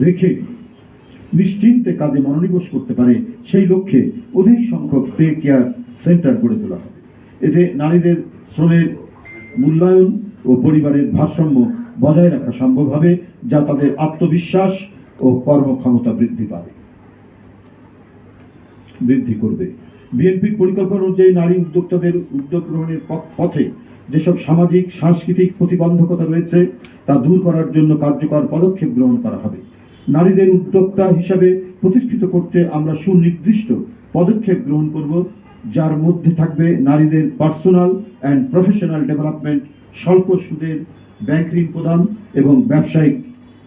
রেখে নিশ্চিন্তে কাজে মনোনিবেশ করতে পারে, সেই লক্ষ্যে অধিক সংখ্যক পে কেয়ার সেন্টার গড়ে তোলা হবে। এতে নারীদের শ্রমের মূল্যায়ন ও পরিবারের ভারসাম্য বজায় রাখা সম্ভব হবে, যা তাদের আত্মবিশ্বাস ও কর্মক্ষমতা বৃদ্ধি পাবে। বৃদ্ধি করবে। বিএনপির পরিকল্পনা অনুযায়ী নারী উদ্যোক্তাদের উদ্যোগ গ্রহণের পথ- যেসব সামাজিক, সাংস্কৃতিক প্রতিবন্ধকতা রয়েছে, তা দূর করার জন্য কার্যকর পদক্ষেপ গ্রহণ করা হবে। নারীদের উদ্যোক্তা হিসাবে প্রতিষ্ঠিত করতে আমরা সুনির্দিষ্ট পদক্ষেপ গ্রহণ করব, যার মধ্যে থাকবে নারীদের পার্সোনাল অ্যান্ড প্রফেশনাল ডেভেলপমেন্ট, স্বল্প সুদের ব্যাংক ঋণ প্রদান এবং ব্যবসায়িক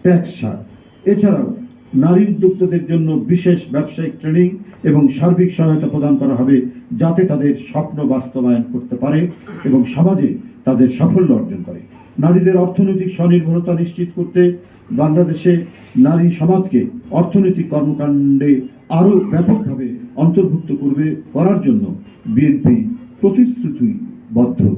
ট্যাক্স ছাড়। এছাড়াও নারী উদ্যোক্তাদের জন্য বিশেষ ব্যবসায়িক ট্রেনিং এবং সার্বিক সহায়তা প্রদান করা হবে, যাতে তাদের স্বপ্ন বাস্তবায়ন করতে পারে এবং সমাজে তাদের সাফল্য অর্জন করে। নারীদের অর্থনৈতিক স্বনির্ভরতা নিশ্চিত করতে বাংলাদেশে নারী সমাজকে অর্থনৈতিক কর্মকাণ্ডে আরও ব্যাপকভাবে অন্তর্ভুক্ত করবে করার জন্য বিএনপি প্রতিশ্রুতিবদ্ধ।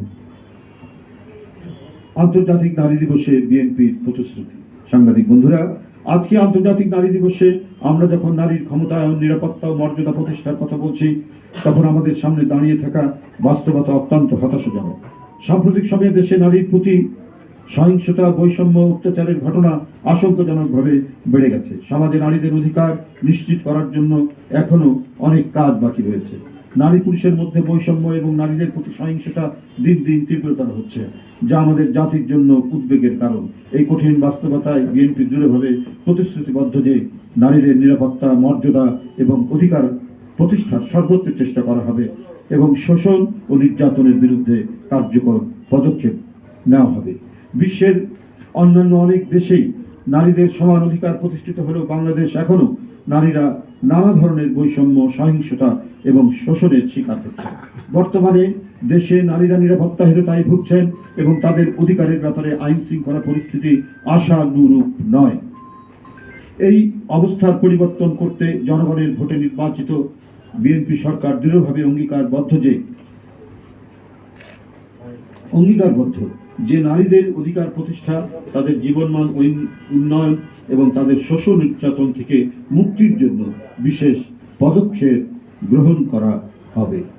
আন্তর্জাতিক নারী দিবসে বিএনপির প্রতিশ্রুতি। সাংবাদিক বন্ধুরা, আজকে আন্তর্জাতিক নারী দিবসে আমরা যখন নারীর ক্ষমতায়ন নিরাপত্তা ও মর্যাদা প্রতিষ্ঠার কথা বলছি, তখন আমাদের সামনে দাঁড়িয়ে থাকা বাস্তবতা অত্যন্ত হতাশাজনক। সাম্প্রতিক সময়ে দেশে নারীর প্রতি সহিংসতা, বৈষম্য, অত্যাচারের ঘটনা আশঙ্কাজনকভাবে বেড়ে গেছে। সমাজে নারীদের অধিকার নিশ্চিত করার জন্য এখনও অনেক কাজ বাকি রয়েছে। নারী পুরুষের মধ্যে বৈষম্য এবং নারীদের প্রতি সহিংসতা দিন দিন তীব্রতর হচ্ছে, যা আমাদের জাতির জন্য উদ্বেগের কারণ। এই কঠিন বাস্তবতায় বিএনপি দৃঢ়ভাবে প্রতিশ্রুতিবদ্ধ যে নারীদের নিরাপত্তা, মর্যাদা এবং অধিকার প্রতিষ্ঠার সর্বোচ্চ চেষ্টা করা হবে এবং শোষণ ও নির্যাতনের বিরুদ্ধে কার্যকর পদক্ষেপ নেওয়া হবে। বিশ্বের অন্যান্য অনেক দেশেই নারীদের সমান অধিকার প্রতিষ্ঠিত হলেও বাংলাদেশ এখনও নারীরা নানা ধরনের বৈষম্য, সহিংসতা এবং শোষণের শিকার হচ্ছে। বর্তমানে দেশে নারীরা নিরাপত্তাহীনতায় ভুগছেন এবং তাদের অধিকারের ব্যাপারে আইন শৃঙ্খলা পরিস্থিতি আশানুরূপ নয়। এই অবস্থার পরিবর্তন করতে জনগণের ভোটে নির্বাচিত বিএনপি সরকার দৃঢ়ভাবে অঙ্গীকারবদ্ধ যে অঙ্গীকারবদ্ধ। যে নারীদের অধিকার প্রতিষ্ঠা, তাদের জীবনমান উন- উন্নয়ন এবং তাদের শোষণ নির্যাতন থেকে মুক্তির জন্য বিশেষ পদক্ষেপ গ্রহণ করা হবে।